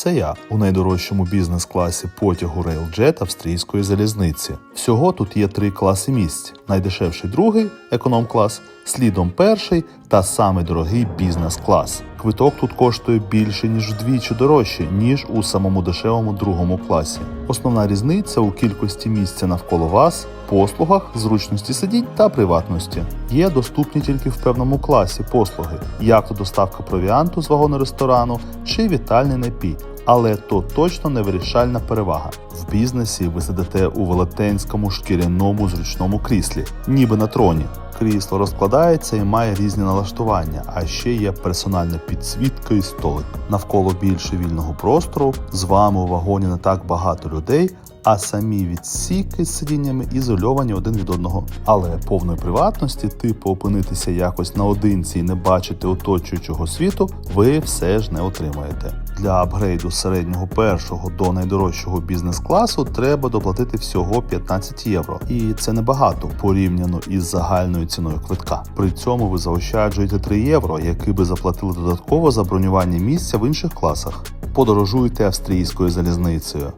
це я у найдорожчому бізнес-класі потягу Railjet австрійської залізниці. Всього тут є три класи місць: найдешевший другий економ-клас, слідом перший та самий дорогий бізнес-клас. Квиток тут коштує більше ніж вдвічі дорожче, ніж у самому дешевому другому класі. Основна різниця у кількості місця навколо вас, послугах, зручності сидінь та приватності. Є доступні тільки в певному класі послуги, як то доставка провіанту з вагону ресторану чи вітальний напій. Але то точно не вирішальна перевага. В бізнесі ви сидите у велетенському шкіряному зручному кріслі, ніби на троні. Крісло розкладається і має різні налаштування, а ще є персональна підсвітка і столик. Навколо більше вільного простору. З вами у вагоні не так багато людей, а самі відсіки з сидіннями ізольовані один від одного. Але повної приватності, типу опинитися якось наодинці і не бачити оточуючого світу, ви все ж не отримаєте. Для апгрейду з середнього першого до найдорожчого бізнес-класу треба доплатити всього 15 євро, і це небагато порівняно із загальною ціною квитка. При цьому ви заощаджуєте 3 євро, які би заплатили додатково за бронювання місця в інших класах. Подорожуйте австрійською залізницею.